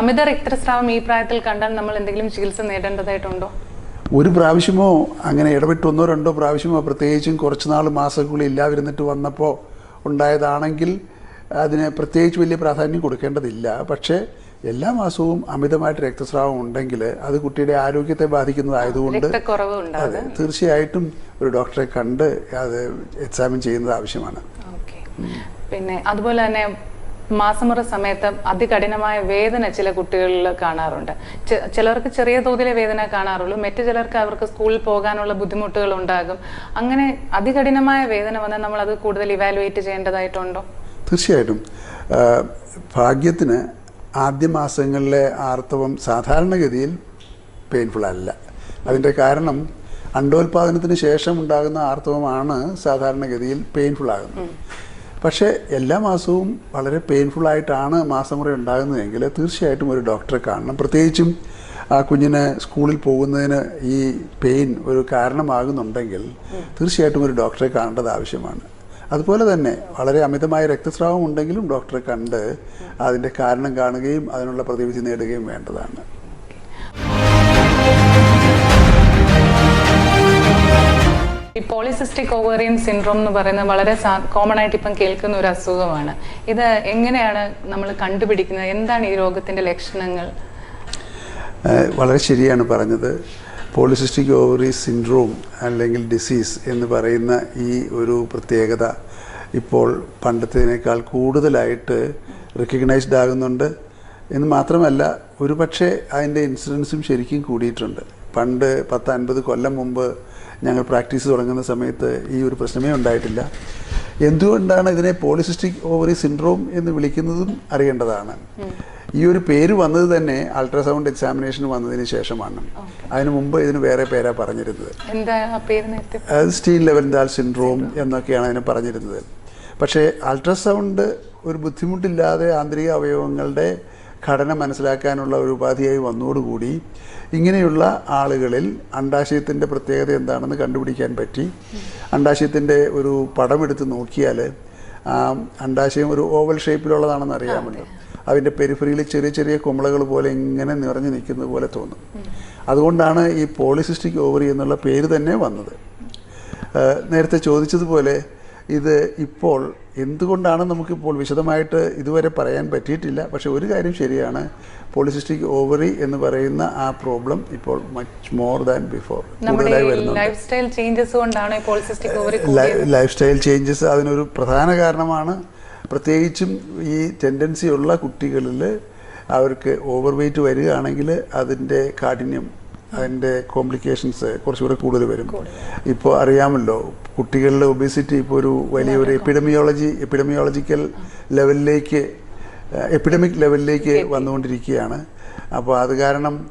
അമിത രക്തസ്രാവം ഈ പ്രായത്തിൽ കണ്ടാൽ നമ്മൾ എന്തെങ്കിലും ചികിത്സ നേടേണ്ടതായിട്ടുണ്ടോ? ഒരു പ്രാവശ്യമോ അങ്ങനെ ഇടപെട്ട് ഒന്നോ രണ്ടോ പ്രാവശ്യമോ പ്രത്യേകിച്ചും കുറച്ച് നാൾ മാസങ്ങളിൽ ഇല്ലാതിരുന്നിട്ട് വന്നപ്പോൾ ഉണ്ടായതാണെങ്കിൽ അതിന് പ്രത്യേകിച്ച് വലിയ പ്രാധാന്യം കൊടുക്കേണ്ടതില്ല. പക്ഷേ എല്ലാ മാസവും അമിതമായിട്ട് രക്തസ്രാവം ഉണ്ടെങ്കിൽ അത് കുട്ടിയുടെ ആരോഗ്യത്തെ ബാധിക്കുന്നതായതുകൊണ്ട് അതെ തീർച്ചയായിട്ടും ഒരു ഡോക്ടറെ കണ്ട് അത് എക്സാമിൻ ചെയ്യുന്നത് ആവശ്യമാണ്. പിന്നെ അതുപോലെ തന്നെ മാസമുറ സമയത്ത് അതികഠിനമായ വേദന ചില കുട്ടികളിൽ കാണാറുണ്ട്. ചിലർക്ക് ചെറിയ തോതിലെ വേദന കാണാറുള്ളൂ. മറ്റു ചിലർക്ക് അവർക്ക് സ്കൂളിൽ പോകാനുള്ള ബുദ്ധിമുട്ടുകൾ ഉണ്ടാകും. അങ്ങനെ അതികഠിനമായ വേദന വന്നാൽ നമ്മൾ അത് കൂടുതൽ ഇവാലുവേറ്റ് ചെയ്യേണ്ടതായിട്ടുണ്ടോ? തീർച്ചയായിട്ടും. ഭാഗ്യത്തിന് ആദ്യ മാസങ്ങളിലെ ആർത്തവം സാധാരണഗതിയിൽ പെയിൻഫുൾ അല്ല. അതിന്റെ കാരണം അണ്ടോൽപാദനത്തിന് ശേഷം ഉണ്ടാകുന്ന ആർത്തവമാണ് സാധാരണഗതിയിൽ പെയിൻഫുൾ ആകുന്നത്. പക്ഷേ എല്ലാ മാസവും വളരെ പെയിൻഫുൾ ആയിട്ടാണ് മാസമുറ ഉണ്ടാകുന്നതെങ്കിൽ തീർച്ചയായിട്ടും ഒരു ഡോക്ടറെ കാണണം. പ്രത്യേകിച്ചും ആ കുഞ്ഞിന് സ്കൂളിൽ പോകുന്നതിന് ഈ പെയിൻ ഒരു കാരണമാകുന്നുണ്ടെങ്കിൽ തീർച്ചയായിട്ടും ഒരു ഡോക്ടറെ കാണേണ്ടത് ആവശ്യമാണ്. അതുപോലെ തന്നെ വളരെ അമിതമായ രക്തസ്രാവം ഉണ്ടെങ്കിലും ഡോക്ടറെ കണ്ട് അതിന്റെ കാരണം കാണുകയും അതിനുള്ള പ്രതിവിധി നേടുകയും വേണ്ടതാണ്. ഈ പോളിസിസ്റ്റിക് ഓവേറിയൻ സിൻഡ്രോം എന്ന് പറയുന്നത് വളരെ കോമൺ ആയിട്ട് ഇപ്പം കേൾക്കുന്ന ഒരു അസുഖമാണ്. ഇത് എങ്ങനെയാണ് നമ്മൾ കണ്ടുപിടിക്കുന്നത്? എന്താണ് ഈ രോഗത്തിന്റെ ലക്ഷണങ്ങൾ? വളരെ ശരിയാണ് പറഞ്ഞത്. പോളിസിസ്റ്റിക് ഓവറി സിൻഡ്രോം അല്ലെങ്കിൽ ഡിസീസ് എന്ന് പറയുന്ന ഈ ഒരു പ്രത്യേകത ഇപ്പോൾ പണ്ടത്തേക്കാൾ കൂടുതലായിട്ട് റെക്കഗ്നൈസ്ഡ് ആകുന്നുണ്ട്. എന്ന് മാത്രമല്ല ഒരുപക്ഷെ അതിന്റെ ഇൻസിഡൻസും ശരിക്കും കൂടിയിട്ടുണ്ട്. പണ്ട് പത്ത് അൻപത് കൊല്ലം മുമ്പ് ഞങ്ങൾ പ്രാക്ടീസ് തുടങ്ങുന്ന സമയത്ത് ഈ ഒരു പ്രശ്നമേ ഉണ്ടായിട്ടില്ല. എന്തുകൊണ്ടാണ് ഇതിനെ പോളിസിസ്റ്റിക് ഓവറി സിൻഡ്രോം എന്ന് വിളിക്കുന്നതും അറിയേണ്ടതാണ്. ഈ ഒരു പേര് വന്നത് തന്നെ അൾട്രാസൗണ്ട് എക്സാമിനേഷൻ വന്നതിന് ശേഷമാണ്. അതിനു മുമ്പ് ഇതിന് വേറെ പേരാ പറഞ്ഞിരുന്നത്. അത് സ്റ്റീൽ ലെവൻഡാൽ സിൻഡ്രോം എന്നൊക്കെയാണ് അതിനെ പറഞ്ഞിരുന്നത്. പക്ഷേ അൾട്രാസൗണ്ട് ഒരു ബുദ്ധിമുട്ടില്ലാതെ ആന്തരിക അവയവങ്ങളുടെ ഘടന മനസ്സിലാക്കാനുള്ള ഒരു ഉപാധിയായി വന്നതോടുകൂടി ഇങ്ങനെയുള്ള ആളുകളിൽ അണ്ടാശയത്തിന്റെ പ്രത്യേകത എന്താണെന്ന് കണ്ടുപിടിക്കാൻ പറ്റി. അണ്ടാശയത്തിന്റെ ഒരു പടമെടുത്ത് നോക്കിയാൽ അണ്ടാശയം ഒരു ഓവൽ ഷേപ്പിലുള്ളതാണെന്ന് അറിയാമല്ലോ. അതിന്റെ പെരിഫറിയിൽ ചെറിയ ചെറിയ കുമ്പളകൾ പോലെ ഇങ്ങനെ നിറഞ്ഞു നിൽക്കുന്നത് പോലെ തോന്നും. അതുകൊണ്ടാണ് ഈ പോളിസിസ്റ്റിക് ഓവറി എന്നുള്ള പേര് തന്നെ വന്നത്. നേരത്തെ ചോദിച്ചതുപോലെ ഇത് ഇപ്പോൾ എന്തുകൊണ്ടാണ് നമുക്കിപ്പോൾ വിശദമായിട്ട് ഇതുവരെ പറയാൻ പറ്റിയിട്ടില്ല? പക്ഷേ ഒരു കാര്യം ശരിയാണ്. പോളിസിസ്റ്റിക് ഓവറി എന്ന് പറയുന്ന ആ പ്രോബ്ലം ഇപ്പോൾ മച്ച് മോർ ദാൻ ബിഫോർ കൂടുതലായി വരുന്നുണ്ട്. ലൈഫ് സ്റ്റൈൽ ചേഞ്ചസ് അതിനൊരു പ്രധാന കാരണമാണ്. പ്രത്യേകിച്ചും ഈ ടെൻഡൻസി ഉള്ള കുട്ടികളിൽ അവർക്ക് ഓവർ വെയ്റ്റ് വരികയാണെങ്കിൽ അതിന്റെ കാഠിന്യം അതിന്റെ കോംപ്ലിക്കേഷൻസ് കുറച്ചുകൂടെ കൂടുതൽ വരും. ഇപ്പോൾ അറിയാമല്ലോ കുട്ടികളുടെ ഒബേസിറ്റി ഇപ്പോൾ ഒരു വലിയൊരു എപ്പിഡമിയോളജി എപ്പിഡമിയോളജിക്കൽ ലെവലിലേക്ക് എപ്പിഡമിക് ലെവലിലേക്ക് വന്നുകൊണ്ടിരിക്കുകയാണ്. അപ്പോൾ അത് കാരണം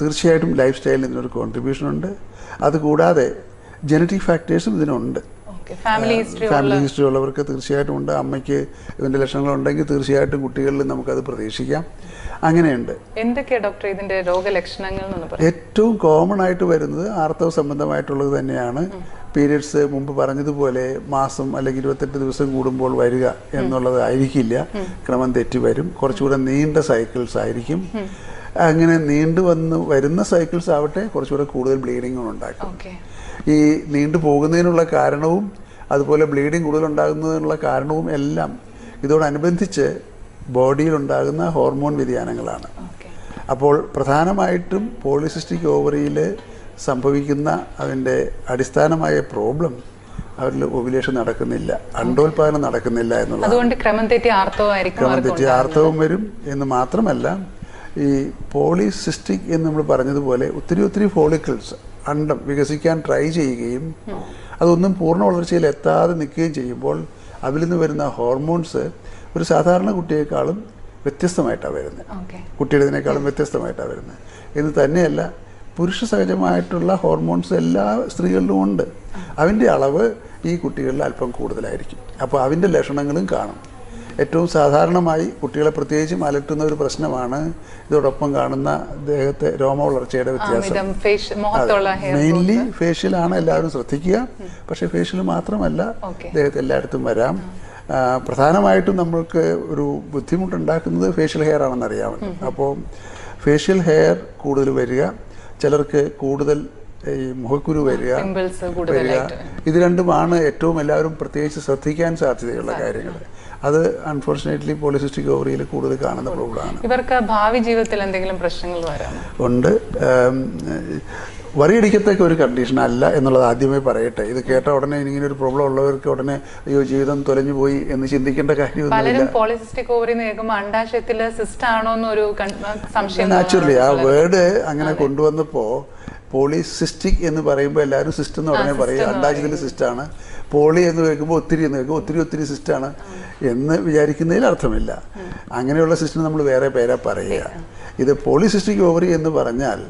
തീർച്ചയായിട്ടും ലൈഫ് സ്റ്റൈലിന് ഇതിനൊരു കോൺട്രിബ്യൂഷൻ ഉണ്ട്. അതുകൂടാതെ ജനറ്റിക് ഫാക്ടേഴ്സും ഇതിനുണ്ട്. ഫാമിലി ഹിസ്റ്ററി ഫാമിലി ഹിസ്റ്ററി ഉള്ളവർക്ക് തീർച്ചയായിട്ടും ഉണ്ട്. അമ്മയ്ക്ക് ഇതിന്റെ ലക്ഷണങ്ങൾ ഉണ്ടെങ്കിൽ തീർച്ചയായിട്ടും കുട്ടികളിൽ നമുക്കത് പ്രതീക്ഷിക്കാം. അങ്ങനെയുണ്ട്. എന്തൊക്കെയാണ് ഡോക്ടർ ഇതിന്റെ രോഗലക്ഷണങ്ങൾ ഏറ്റവും കോമൺ ആയിട്ട് വരുന്നത് ആർത്തവ സംബന്ധമായിട്ടുള്ളത് തന്നെയാണ്. പീരിയഡ്സ് മുമ്പ് പറഞ്ഞതുപോലെ മാസം അല്ലെങ്കിൽ ഇരുപത്തെട്ട് ദിവസം കൂടുമ്പോൾ വരിക എന്നുള്ളത് ആയിരിക്കില്ല ക്രമം തെറ്റി വരും. കുറച്ചുകൂടെ നീണ്ട സൈക്കിൾസ് ആയിരിക്കും. അങ്ങനെ നീണ്ടു വന്ന് വരുന്ന സൈക്കിൾസ് ആവട്ടെ കുറച്ചുകൂടെ കൂടുതൽ ബ്ലീഡിങ്ങും ഉണ്ടാക്കും. ഈ നീണ്ടു പോകുന്നതിനുള്ള കാരണവും അതുപോലെ ബ്ലീഡിങ് കൂടുതലുണ്ടാകുന്നതിനുള്ള കാരണവും എല്ലാം ഇതോടനുബന്ധിച്ച് ബോഡിയിലുണ്ടാകുന്ന ഹോർമോൺ വ്യതിയാനങ്ങളാണ്. അപ്പോൾ പ്രധാനമായിട്ടും പോളിസിസ്റ്റിക് ഓവറിയിൽ സംഭവിക്കുന്ന അതിന്റെ അടിസ്ഥാനമായ പ്രോബ്ലം അവരിൽ ഒബുലേഷൻ നടക്കുന്നില്ല അണ്ടോൽപാദനം നടക്കുന്നില്ല എന്നുള്ളത് അതുകൊണ്ട് ക്രമം തെറ്റി ആർത്തവമായിരിക്കും ക്രമം തെറ്റി ആർത്തവം വരും എന്ന് മാത്രമല്ല ഈ പോളിസിസ്റ്റിക് എന്ന് നമ്മൾ പറഞ്ഞതുപോലെ ഒത്തിരി ഒത്തിരി ഫോളിക്കിൾസ് അണ്ടം വികസിക്കാൻ ട്രൈ ചെയ്യുകയും അതൊന്നും പൂർണ വളർച്ചയിൽ എത്താതെ നിൽക്കുകയും ചെയ്യുമ്പോൾ അതിൽ നിന്ന് വരുന്ന ഹോർമോൺസ് ഒരു സാധാരണ കുട്ടിയേക്കാളും വ്യത്യസ്തമായിട്ടാണ് വരുന്നത്. കുട്ടിയുടേതിനേക്കാളും വ്യത്യസ്തമായിട്ടാണ് വരുന്നത്. എന്ന് തന്നെയല്ല പുരുഷ സഹജമായിട്ടുള്ള ഹോർമോൺസ് എല്ലാ സ്ത്രീകളിലും ഉണ്ട്. അതിന്റെ അളവ് ഈ കുട്ടികളിൽ അല്പം കൂടുതലായിരിക്കും. അപ്പോൾ അതിന്റെ ലക്ഷണങ്ങളും കാണും. ഏറ്റവും സാധാരണമായി കുട്ടികളെ പ്രത്യേകിച്ചും അലട്ടുന്ന ഒരു പ്രശ്നമാണ്. ഇതോടൊപ്പം കാണുന്ന ദേഹത്തെ രോമ വളർച്ചയുടെ വ്യത്യാസം. മെയിൻലി ഫേഷ്യലാണ് എല്ലാവരും ശ്രദ്ധിക്കുക. പക്ഷേ ഫേഷ്യൽ മാത്രമല്ല ദേഹത്ത് എല്ലായിടത്തും വരാം. പ്രധാനമായിട്ടും നമ്മൾക്ക് ഒരു ബുദ്ധിമുട്ടുണ്ടാക്കുന്നത് ഫേഷ്യൽ ഹെയർ ആണെന്നറിയാമല്ലോ. അപ്പോൾ ഫേഷ്യൽ ഹെയർ കൂടുതൽ വരിക ചിലർക്ക് കൂടുതൽ ഈ മുഖക്കുരു വരിക വരിക. ഇത് രണ്ടുമാണ് ഏറ്റവും എല്ലാവരും പ്രത്യേകിച്ച് ശ്രദ്ധിക്കാൻ സാധ്യതയുള്ള കാര്യങ്ങൾ അത് അൺഫോർച്ചുനേറ്റ്ലി പോളിസിസ്റ്റിക് ഓവറിയിൽ കൂടുതൽ കാണുന്ന പ്രോബ്ലമാണ് ഇവർക്ക് ഭാവി ജീവിതത്തിൽ എന്തെങ്കിലും പ്രശ്നങ്ങൾ വരാം. ഉണ്ട്. വറിയടിക്കത്തേക്ക് ഒരു കണ്ടീഷൻ അല്ല എന്നുള്ളത് ആദ്യമേ പറയട്ടെ. ഇത് കേട്ട ഉടനെ ഇങ്ങനെ ഒരു പ്രോബ്ലം ഉള്ളവർക്ക് ഉടനെ അയ്യോ ജീവിതം തൊലഞ്ഞു പോയി എന്ന് ചിന്തിക്കേണ്ട കാര്യമൊന്നുമില്ല. നാച്ചുറലി ആ വേർഡ് അങ്ങനെ കൊണ്ടുവന്നപ്പോ പോളിസിസ്റ്റിക് എന്ന് പറയുമ്പോൾ എല്ലാവരും സിസ്റ്റ് എന്ന് ഉടനെ പറയും. അണ്ടാജിക്കൽ സിസ്റ്റാണ് പോളി എന്ന് കേൾക്കുമ്പോൾ ഒത്തിരി എന്ന് കേൾക്കുമ്പോൾ ഒത്തിരി ഒത്തിരി സിസ്റ്റാണ് എന്ന് വിചാരിക്കുന്നതിൽ അർത്ഥമില്ല. അങ്ങനെയുള്ള സിസ്റ്റം നമ്മൾ വേറെ പേരാ പറയുക. ഇത് പോളിസിസ്റ്റിക് ഓവറി എന്ന് പറഞ്ഞാൽ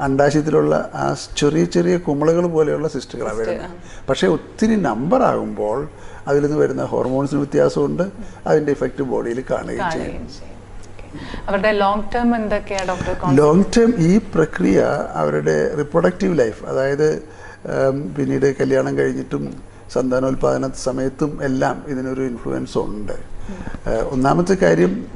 അണ്ടാശയത്തിലുള്ള ആ ചെറിയ ചെറിയ കുമ്പളകൾ പോലെയുള്ള സിസ്റ്റുകളാണ് വരുന്നത്. പക്ഷേ ഒത്തിരി നമ്പർ ആകുമ്പോൾ അതിൽ നിന്ന് വരുന്ന ഹോർമോൺസിന് വ്യത്യാസമുണ്ട്. അതിന്റെ ഇഫക്റ്റ് ബോഡിയിൽ കാണുകയും ചെയ്യും. അവരുടെ ലോങ് ടേം എന്തൊക്കെയാ ഡോക്ടർ ലോങ് ടേം ഈ പ്രക്രിയ അവരുടെ റിപ്രൊഡക്റ്റീവ് ലൈഫ് അതായത് പിന്നീട് കല്യാണം കഴിഞ്ഞിട്ടും സന്താനോൽപാദന സമയത്തും എല്ലാം ഇതിനൊരു ഇൻഫ്ലുവൻസ് ഉണ്ട്. ഒന്നാമത്തെ കാര്യം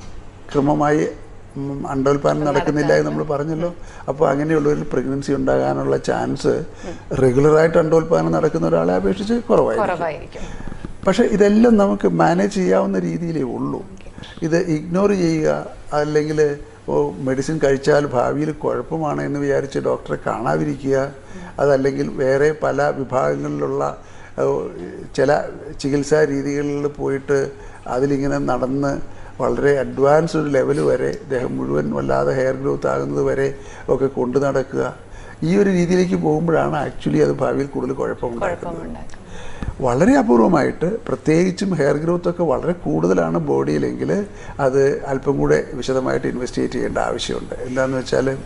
ക്രമമായി ഉം, അണ്ടോൽപാദനം നടക്കുന്നില്ല എന്ന് നമ്മൾ പറഞ്ഞല്ലോ. അപ്പോൾ അങ്ങനെയുള്ളൊരു പ്രഗ്നൻസി ഉണ്ടാകാനുള്ള ചാൻസ് റെഗുലറായിട്ട് അണ്ടോൽപാദനം നടക്കുന്ന ഒരാളെ അപേക്ഷിച്ച് കുറവായിരിക്കും. പക്ഷേ ഇതെല്ലാം നമുക്ക് മാനേജ് ചെയ്യാവുന്ന രീതിയിലേ ഉള്ളൂ. ഇത് ഇഗ്നോർ ചെയ്യുക അല്ലെങ്കിൽ മെഡിസിൻ കഴിച്ചാൽ ഭാവിയിൽ കുഴപ്പമാണ് എന്ന് വിചാരിച്ച് ഡോക്ടറെ കാണാതിരിക്കുക. അതല്ലെങ്കിൽ വേറെ പല വിഭാഗങ്ങളിലുള്ള ചില ചികിത്സാ രീതികളിൽ പോയിട്ട് അതിലിങ്ങനെ നടന്ന് വളരെ അഡ്വാൻസ് ഒരു ലെവൽ വരെ ദേഹം മുഴുവൻ വല്ലാതെ ഹെയർ ഗ്രോത്ത് ആകുന്നത് വരെ ഒക്കെ കൊണ്ടു നടക്കുക. ഈ ഒരു രീതിയിലേക്ക് പോകുമ്പോഴാണ് ആക്ച്വലി അത് ഭാവിയിൽ കൂടുതൽ കുഴപ്പമുണ്ടാക്കുന്നത്. കുഴപ്പമുണ്ടാക്കും വളരെ അപൂർവമായിട്ട് പ്രത്യേകിച്ചും ഹെയർ ഗ്രോത്ത് ഒക്കെ വളരെ കൂടുതലാണ് ബോഡിയിലെങ്കിൽ അത് അല്പം കൂടെ വിശദമായിട്ട് ഇൻവെസ്റ്റിഗേറ്റ് ചെയ്യേണ്ട ആവശ്യമുണ്ട്. എന്താണെന്ന് വെച്ചാൽ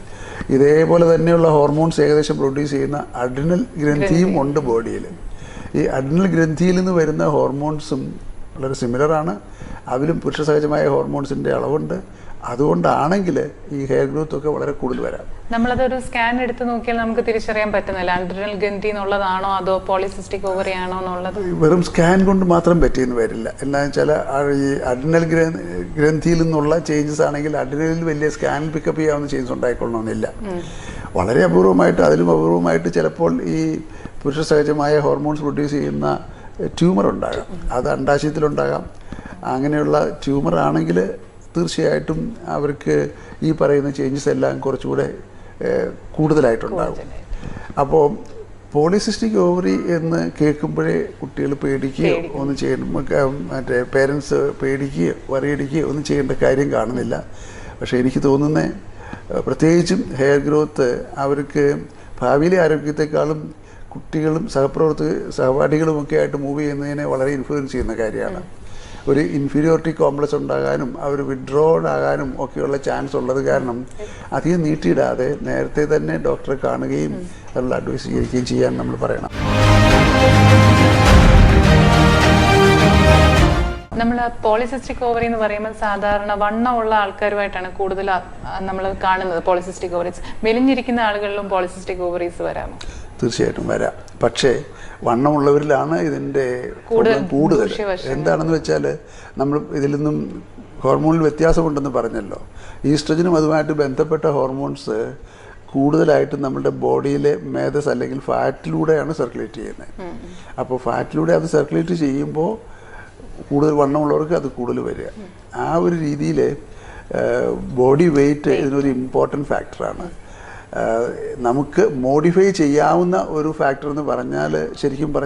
ഇതേപോലെ തന്നെയുള്ള ഹോർമോൺസ് ഏകദേശം പ്രൊഡ്യൂസ് ചെയ്യുന്ന അഡ്രിനൽ ഗ്രന്ഥിയും ഉണ്ട് ബോഡിയിൽ. ഈ അഡ്രിനൽ ഗ്രന്ഥിയിൽ നിന്ന് വരുന്ന ഹോർമോൺസും വളരെ സിമിലറാണ് അതിലും പുരുഷ സഹജമായ ഹോർമോൺസിന്റെ അളവുണ്ട്. അതുകൊണ്ടാണെങ്കിൽ ഈ ഹെയർ ഗ്രോത്ത് ഒക്കെ വളരെ കൂടുതൽ വരാം. നമ്മളതൊരു സ്കാൻ എടുത്ത് നോക്കിയാൽ നമുക്ക് തിരിച്ചറിയാൻ പറ്റുന്നില്ല. അഡ്രിനൽ ഗന്ധി എന്നുള്ളതാണോ അതോ പോളിസിസ്റ്റിക് ഓവറി ആണോ എന്നുള്ളത്? വെറും സ്കാൻ കൊണ്ട് മാത്രം പറ്റിയെന്ന് വരില്ല. എന്താണെന്ന് വെച്ചാൽ ഈ അഡ്രിനൽ ഗ്രന്ഥിയിൽ നിന്നുള്ള ചേഞ്ചസ് ആണെങ്കിൽ അഡ്രിനലിൽ വലിയ സ്കാൻ പിക്കപ്പ് ചെയ്യാവുന്ന ചേഞ്ചസ് ഉണ്ടായിക്കൊള്ളണമെന്നില്ല. വളരെ അപൂർവമായിട്ട് അതിലും അപൂർവമായിട്ട് ചിലപ്പോൾ ഈ പുരുഷ സഹജമായ ഹോർമോൺസ് പ്രൊഡ്യൂസ് ചെയ്യുന്ന ട്യൂമർ ഉണ്ടാകാം. അത് അണ്ടാശയത്തിലുണ്ടാകാം അങ്ങനെയുള്ള ട്യൂമർ ആണെങ്കിൽ തീർച്ചയായിട്ടും അവർക്ക് ഈ പറയുന്ന ചേഞ്ചസ് എല്ലാം കുറച്ചുകൂടെ കൂടുതലായിട്ടുണ്ടാകും. അപ്പോൾ പോളിസിസ്റ്റിക് ഓവറി എന്ന് കേൾക്കുമ്പോഴേ കുട്ടികൾ പേടിക്കുകയോ ഒന്നും ചെയ്യണം മറ്റേ പേരൻസ് പേടിക്കുകയോ വറിയടിക്കുകയോ ഒന്നും ചെയ്യേണ്ട കാര്യം കാണുന്നില്ല. പക്ഷേ എനിക്ക് തോന്നുന്നത് പ്രത്യേകിച്ചും ഹെയർ ഗ്രോത്ത് അവർക്ക് ഭാവിയിലെ ആരോഗ്യത്തെക്കാളും കുട്ടികളും സഹപ്രവർത്തക സഹപാഠികളുമൊക്കെ ആയിട്ട് മൂവ് ചെയ്യുന്നതിനെ വളരെ ഇൻഫ്ലുവൻസ് ചെയ്യുന്ന കാര്യമാണ്. ഒരു ഇൻഫീരിയോറിറ്റി കോംപ്ലക്സ് ഉണ്ടാകാനും അവർ വിഡ്രോഡ് ആകാനും ഒക്കെയുള്ള ചാൻസ് ഉള്ളത് കാരണം അധികം നീട്ടിയിടാതെ നേരത്തെ തന്നെ ഡോക്ടറെ കാണുകയും അതിനുള്ള അഡ്വൈസ് ചെയ്യുകയും ചെയ്യാൻ നമ്മൾ പറയണം. നമ്മൾ പോളിസിസ്റ്റിക് ഓവറി എന്ന് പറയുമ്പോൾ സാധാരണ വണ്ണമുള്ള ആൾക്കാരുമായിട്ടാണ് കൂടുതൽ നമ്മൾ കാണുന്നത് പോളിസിസ്റ്റിക് ഓവറീസ് മെലിഞ്ഞിരിക്കുന്ന ആളുകളിലും പോളിസിസ്റ്റിക് ഓവറീസ് വരാമോ? തീർച്ചയായിട്ടും വരാം. പക്ഷേ വണ്ണമുള്ളവരിലാണ് ഇതിന്റെ കൂടുതൽ. എന്താണെന്ന് വെച്ചാൽ നമ്മൾ ഇതിൽ നിന്നും ഹോർമോണിൽ വ്യത്യാസമുണ്ടെന്ന് പറഞ്ഞല്ലോ. ഈസ്ട്രജനും അതുമായിട്ട് ബന്ധപ്പെട്ട ഹോർമോൺസ് കൂടുതലായിട്ടും നമ്മുടെ ബോഡിയിലെ മേധസ് അല്ലെങ്കിൽ ഫാറ്റിലൂടെയാണ് സർക്കുലേറ്റ് ചെയ്യുന്നത്. അപ്പോൾ ഫാറ്റിലൂടെ അത് സർക്കുലേറ്റ് ചെയ്യുമ്പോൾ കൂടുതൽ വണ്ണമുള്ളവർക്ക് അത് കൂടുതൽ വരിക. ആ ഒരു രീതിയിൽ ബോഡി വെയിറ്റ് ഇതിനൊരു ഇമ്പോർട്ടന്റ് ഫാക്ടറാണ് നമുക്ക് മോഡിഫൈ ചെയ്യാവുന്ന ഒരു ഫാക്ടർ എന്ന് പറഞ്ഞാൽ ശരിക്കും പറഞ്ഞാൽ